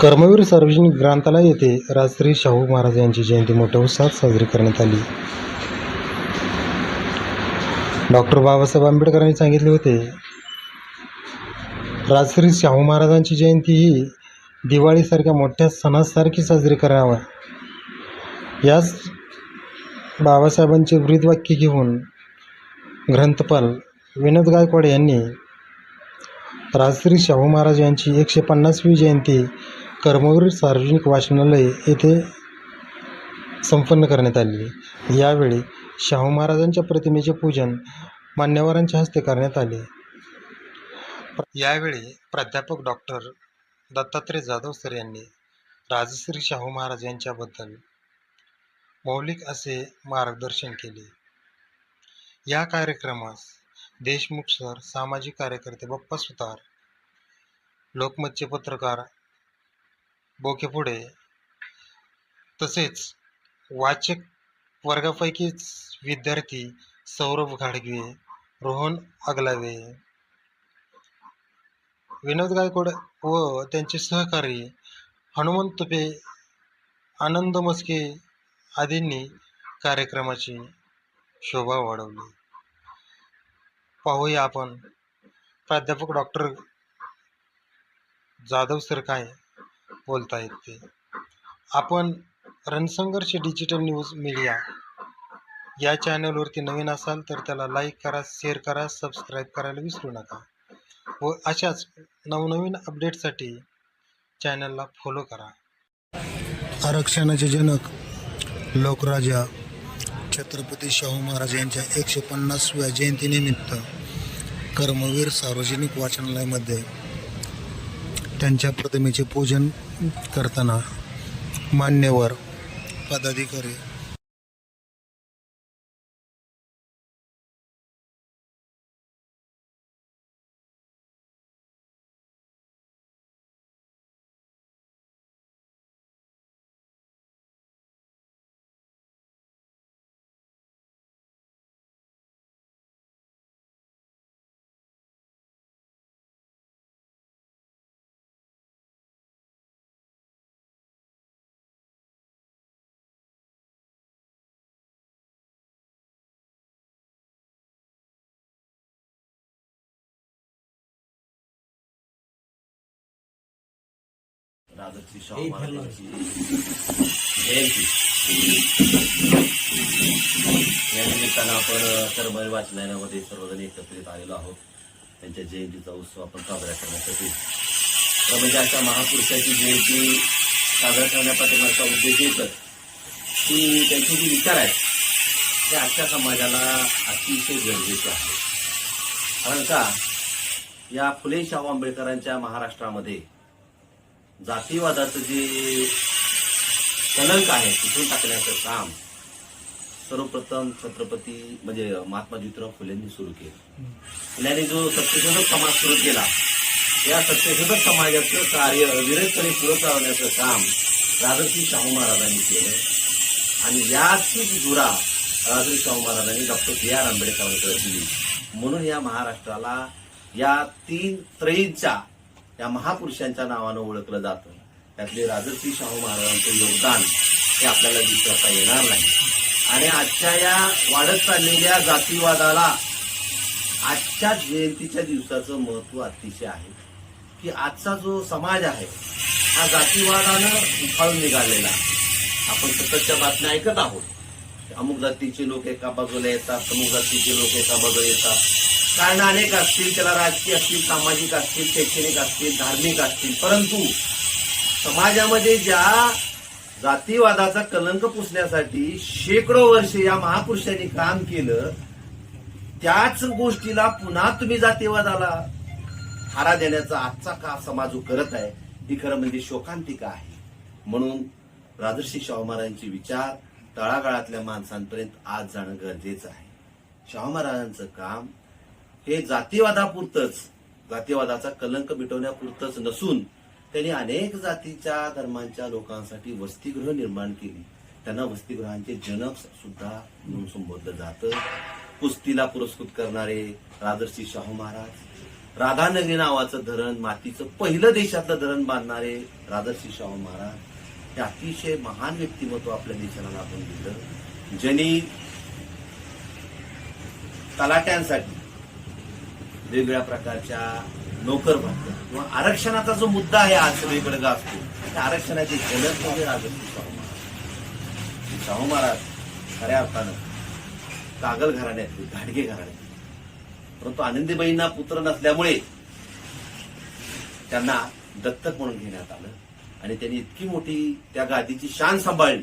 कर्मवीर सार्वजनिक ग्रंथालय येथे राजश्री शाहू महाराज यांची जयंती मोठ्या उत्साहात साजरी करण्यात आली. डॉक्टर बाबासाहेब आंबेडकरांनी सांगितले होते राजश्री शाहू महाराजांची जयंती ही दिवाळीसारख्या मोठ्या सणासारखी साजरी करावा. याच बाबासाहेबांचे वृद्धवाक्य घेऊन ग्रंथपाल विनोद गायकवाड यांनी राजश्री शाहू महाराज यांची एकशे पन्नासवी जयंती कर्मवीर सार्वजनिक वाचनालय येथे संपन्न करण्यात आली यावेळी शाहू महाराजांच्या प्रतिमेचे पूजन मान्यवरांच्या हस्ते करण्यात आले यावेळी प्राध्यापक डॉक्टर दत्तात्रय जाधव सर यांनी राजश्री शाहू महाराज यांच्याबद्दल मौलिक असे मार्गदर्शन केले. या कार्यक्रमास देशमुख सर सामाजिक कार्यकर्ते बप्पा सुतार लोकमतचे पत्रकार बोकेपुढे. तसेच वाचक वर्गापैकीच विद्यार्थी सौरभ घाडगे रोहन अगलावे विनोद गायकवाड व त्यांचे सहकारी हनुमंत तुपे आनंद मस्के आदींनी कार्यक्रमाची शोभा वाढवली. पाहूया आपण प्राध्यापक डॉक्टर जाधव सर काय बोलतायत ते आपण रणसंघर्ष डिजिटल न्यूज मीडिया या चॅनलवरती नवीन असाल तर त्याला लाईक करा शेअर करा सबस्क्राईब करायला विसरू नका. व अशाच नवनवीन अपडेटसाठी चॅनलला फॉलो करा. आरक्षणाचे जनक लोकराजा छत्रपती शाहू महाराज यांच्या एकशे पन्नासव्या जयंतीनिमित्त कर्मवीर सार्वजनिक वाचनालयामध्ये त्यांच्या प्रतिमेचे पूजन करताना मान्यवर पदाधिकारी महाराजांची जयंती या निमित्तानं आपण कर्मवीर वाचनालयामध्ये सर्वजण एकत्रित आलेलो आहोत. त्यांच्या जयंतीचा उत्सव आपण साजरा करण्यासाठी. तर म्हणजे अशा महापुरुषाची जयंती साजरा करण्यापाठीमागचा उद्देश एकच. की त्यांचे जे विचार आहेत ते आजच्या समाजाला अतिशय गरजेचे आहेत. कारण का या फुले शाहू आंबेडकरांच्या महाराष्ट्रामध्ये जातीवादाचं जे कलंक आहे तिथून टाकण्याचं काम सर्वप्रथम छत्रपती म्हणजे महात्मा ज्योतिराव फुलेंनी सुरू केलं. फुल्यांनी जो सत्यशोधक समाज सुरू केला या सत्यशोधक समाजाचं कार्य अविरतपणे पुढे चालवण्याचं काम राजश्री शाहू महाराजांनी केलं. आणि याचीच जुरा राजश्री शाहू महाराजांनी डॉक्टर बी आर आंबेडकरांकडे दिली. म्हणून या महाराष्ट्राला या तीन त्रयींच्या या महापुरुषांच्या नावानं ओळखलं जातं. त्यातले राजश्री शाहू महाराजांचं योगदान हे आपल्याला विसरता येणार नाही. आणि आजच्या या वाढत चाललेल्या जातीवादाला आजच्या जयंतीच्या दिवसाचं महत्त्व अतिशय आहे. की आजचा जो समाज आहे हा जातीवादानं उफाळून निघालेला. आपण सततच्या बातम्या ऐकत आहोत. अमुक जातीचे लोक एका बाजूला येतात अमुक जातीचे लोक एका बाजूला येतात. कारण अनेक असतील त्याला राजकीय असतील सामाजिक असतील शैक्षणिक असतील धार्मिक असतील परंतु समाजामध्ये ज्या जातीवादाचा कलंक पुसण्यासाठी शेकडो वर्ष या महापुरुषांनी काम केलं त्याच गोष्टीला पुन्हा तुम्ही जातीवादाला हारा देण्याचा आजचा का समाज करत आहे ही खरं म्हणजे शोकांतिका आहे. म्हणून राजर्षी शाहू महाराजांचे विचार तळागाळातल्या माणसांपर्यंत आज जाणं गरजेचं आहे. शाहू महाराजांचं काम हे जातीवादापुरतंच जातीवादाचा कलंक मिटवण्यापुरतंच नसून त्यांनी अनेक जातीच्या धर्मांच्या लोकांसाठी वसतिगृह निर्माण केली. त्यांना वसतिगृहांचे जनक सुद्धा म्हणून संबोधलं जातं. कुस्तीला पुरस्कृत करणारे राजर्षी शाहू महाराज राधानगरी नावाचं धरण मातीचं पहिलं देशातलं धरण बांधणारे राजर्षी शाहू महाराज हे अतिशय महान व्यक्तिमत्व आपल्या देशाला लाभून दिलं. ज्यांनी तलाट्यांसाठी वेगवेगळ्या प्रकारच्या नोकर भरत्या किंवा आरक्षणाचा जो मुद्दा आहे आज सगळीकडे गाजतो त्या आरक्षणाचे जनक म्हणजे राजर्षी शाहू महाराज. शाहू महाराज खऱ्या अर्थानं कागल घराण्यातले घाडगे घराण्यात परंतु आनंदीबाईंना पुत्र नसल्यामुळे त्यांना दत्तक म्हणून घेण्यात आलं. आणि त्यांनी इतकी मोठी त्या गादीची शान सांभाळली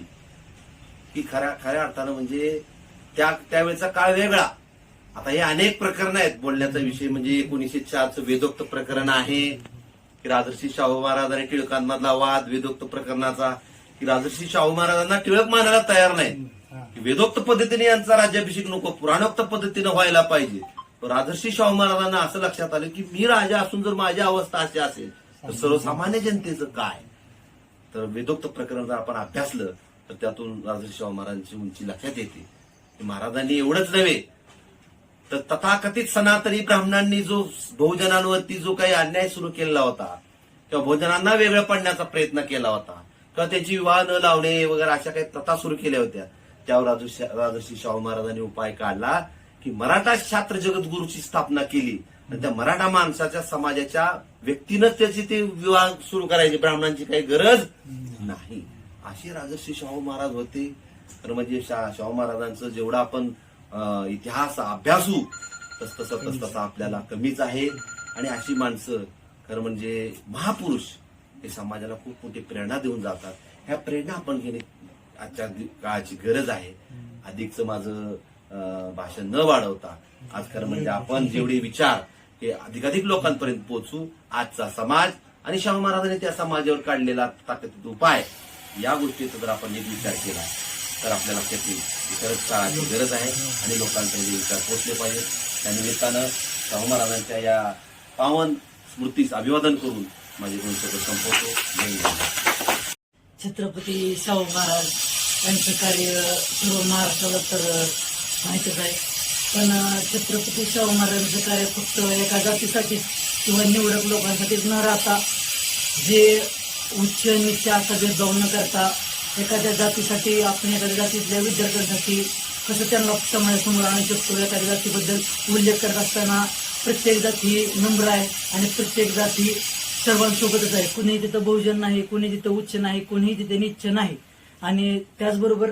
की खऱ्या खऱ्या अर्थानं म्हणजे त्या त्यावेळेचा काळ वेगळा. आता हे अनेक प्रकरण आहेत. बोलण्याचा विषय म्हणजे एकोणीसशे चारचं वेदोक्त प्रकरण आहे की राजर्षी शाहू महाराज आणि टिळकांमधला वाद वेदोक्त प्रकरणाचा. की राजर्षी शाहू महाराजांना टिळक मानायला तयार नाही. की वेदोक्त पद्धतीने यांचा राज्याभिषेक नको पुराणोक्त पद्धतीनं व्हायला पाहिजे. राजर्षी शाहू महाराजांना असं लक्षात आलं की मी राजा असून जर माझी अवस्था अशी असेल तर सर्वसामान्य जनतेचं काय? तर वेदोक्त प्रकरण जर आपण अभ्यासलं तर त्यातून राजर्षी शाहू महाराजांची उंची लक्षात येते. की महाराजांनी एवढंच नव्हे तर तथाकथित सनातनी ब्राह्मणांनी जो बहुजनांवरती जो काही अन्याय सुरू केलेला होता किंवा बहुजनांना वेगळं पडण्याचा प्रयत्न केला होता किंवा त्यांची विवाह न लावणे वगैरे अशा काही प्रथा सुरू केल्या होत्या त्यावर राजर्षी राजर्षी शाहू महाराजांनी उपाय काढला की मराठा शास्त्र जगद्गुरूची स्थापना केली. आणि त्या मराठा माणसाच्या समाजाच्या व्यक्तीनंच त्याची ते विवाह सुरू करायची ब्राह्मणांची काही गरज नाही. असे राजर्षी शाहू महाराज होते. तर म्हणजे शा- शाहू महाराजांचं जेवढं आपण इतिहास अभ्यासू तस तसं तस तसं आपल्याला कमीच आहे. आणि अशी माणसं खरं म्हणजे महापुरुष हे समाजाला खूप मोठी प्रेरणा देऊन जातात. ह्या प्रेरणा आपण घेणे आजच्या काळाची गरज आहे. अधिकचं माझं भाषण न वाढवता आज खरं म्हणजे आपण जेवढे विचार हे अधिकाधिक लोकांपर्यंत पोहोचू आजचा समाज आणि शाहू महाराजांनी त्या समाजावर काढलेला ताकदीचा उपाय या गोष्टीचा जर आपण एक विचार केला तर आपल्याला लक्षात येईल काळाची गरज आहे आणि लोकांपर्यंत विचार पोहोचले पाहिजे त्या निमित्तानं शाहू महाराजांच्या या पावन स्मृतीस अभिवादन करून माझे दोन शब्द संपवतो छत्रपती शाहू महाराज यांचं कार्य सर्व महाराष्ट्राला तर माहितच आहे. पण छत्रपती शाहू महाराजांचं कार्य फक्त एका जातीसाठी किंवा निवडक लोकांसाठीच न राहता जे उच्च निश्चय असा भेदभाव न करता एखाद्या जातीसाठी आपण एखाद्या जातीतल्या विद्यार्थ्यांसाठी कसं त्यांना समाजासमोर आणू शकतो एखाद्या जातीबद्दल उल्लेख करत असताना प्रत्येक जाती ही नम्र आहे आणि प्रत्येक जाती सर्वांसोबतच आहे. कुणीही तिथं बहुजन नाही कुणी तिथं उच्च नाही कुणीही तिथे निच्च नाही. आणि त्याचबरोबर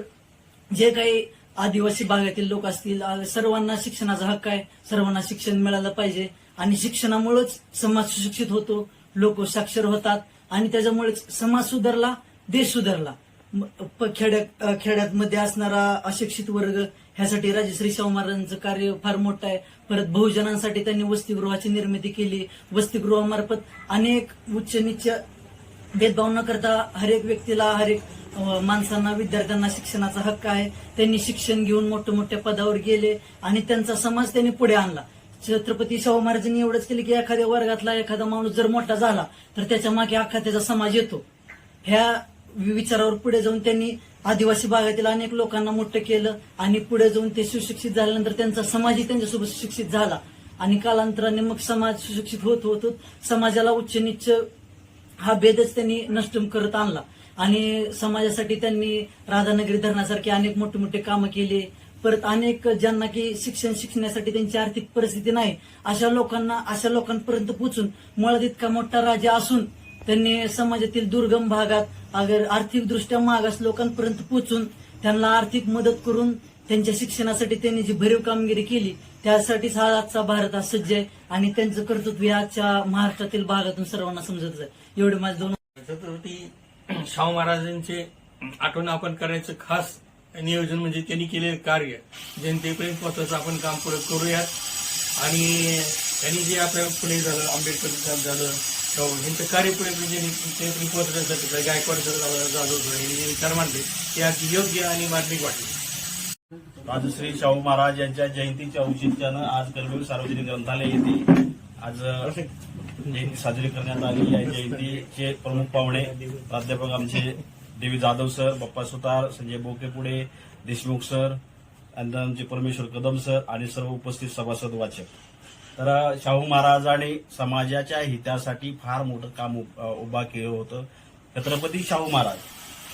जे काही आदिवासी भागातील लोक असतील सर्वांना शिक्षणाचा हक्क आहे. सर्वांना शिक्षण मिळालं पाहिजे. आणि शिक्षणामुळेच समाज सुशिक्षित होतो. लोक साक्षर होतात. आणि त्याच्यामुळेच समाज सुधारला देश सुधारला. खेड्यात खेड्यात मध्ये असणारा अशिक्षित वर्ग ह्यासाठी राजश्री शाहू महाराजांचं कार्य फार मोठं आहे. परत बहुजनांसाठी त्यांनी वसतिगृहाची निर्मिती केली. वसतिगृहामार्फत अनेक उच्च निच्च भेदभाव न करता हरेक व्यक्तीला हरेक माणसांना विद्यार्थ्यांना शिक्षणाचा हक्क आहे. त्यांनी शिक्षण घेऊन मोठ्या मोठ्या पदावर गेले आणि त्यांचा समाज त्यांनी पुढे आणला. छत्रपती शाहू महाराजांनी एवढंच केलं की एखाद्या वर्गातला एखादा माणूस जर मोठा झाला तर त्याच्यामागे अख्खा त्याचा समाज येतो. ह्या विचारावर पुढे जाऊन त्यांनी आदिवासी भागातील अनेक लोकांना मोठं केलं आणि पुढे जाऊन ते सुशिक्षित झाल्यानंतर त्यांचा समाजही त्यांच्यासोबत सुशिक्षित झाला. आणि कालांतराने मग समाज सुशिक्षित होत होत समाजाला उच्च निच्च हा भेदच त्यांनी नष्ट करत आणला. आणि समाजासाठी त्यांनी राधानगरी धरणासारखे अनेक मोठे मोठे कामं केली. परत अनेक ज्यांना की शिक्षण शिकण्यासाठी त्यांची आर्थिक परिस्थिती नाही अशा लोकांना अशा लोकांपर्यंत पोहोचून मुळात इतका मोठा राजा असून त्यांनी समाजातील दुर्गम भागात अगर आर्थिकदृष्ट्या मागास लोकांपर्यंत पोहोचून त्यांना आर्थिक मदत करून त्यांच्या शिक्षणासाठी त्यांनी जी भरीव कामगिरी केली त्यासाठीच हा आजचा भारत हा सज्ज आहे आणि त्यांचं कर्तृत्व आजच्या महाराष्ट्रातील भागातून सर्वांना समजत जाईल एवढे माझे दोन छत्रपती शाहू महाराजांचे आठवण आपण करायचं खास नियोजन म्हणजे त्यांनी केलेलं कार्य. जनतेपर्यंत पोहोचायचं आपण काम पुढे करूयात. आणि त्यांनी जे आपल्या पुढे झालं आंबेडकर झालं शाहू यांचं कार्य पुढे म्हणजे त्यांनी पोहोचण्यासाठी गायकवाड जाधव यांनी विचार मांडले. ते अगदी योग्य आणि मार्मिक वाटले. राजश्री शाहू महाराज यांच्या जयंतीच्या औचित्यानं आज करवीर सार्वजनिक ग्रंथालय येथे आज जयंती साजरी करण्यात आली. या जयंतीचे प्रमुख पाहुणे प्राध्यापक आमचे देवी जाधव सर बप्पा सुतार संजय बोकेपुडे देशमुख सर आणि आमचे परमेश्वर कदम सर आणि सर्व उपस्थित सभासद वाचक. तर शाहू महाराजांनी समाजाच्या हितासाठी फार मोठं काम उभा केलं होतं. छत्रपती शाहू महाराज.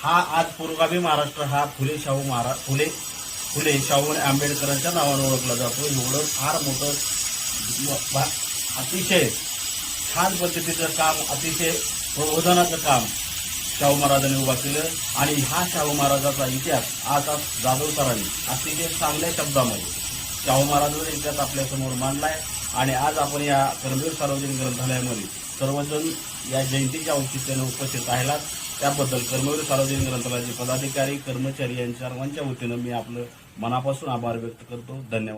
हा आज पुरोगामी महाराष्ट्र हा फुले शाहू महाराज फुले फुले शाहू आणि आंबेडकरांच्या नावाने ओळखला जातो. एवढं फार मोठं भा- अतिशय छान पद्धतीचं काम अतिशय प्रबोधनाचं काम शाहू महाराजांनी उभा केलं. आणि हा शाहू महाराजाचा इतिहास आज आज जाधव सरांनी अतिशय चांगल्या शब्दामध्ये शाहू महाराजांचा इतिहास आपल्यासमोर मांडलाय. आणि आज आपण या कर्मवीर सार्वजनिक ग्रंथालयामध्ये सर्वजण या जयंतीच्या औचित्याने उपस्थित राहिलात. त्याबद्दल कर्मवीर सार्वजनिक ग्रंथालयाचे पदाधिकारी कर्मचारी यांच्या सर्वांच्या वतीनं मी आपलं मनापासून आभार व्यक्त करतो. धन्यवाद.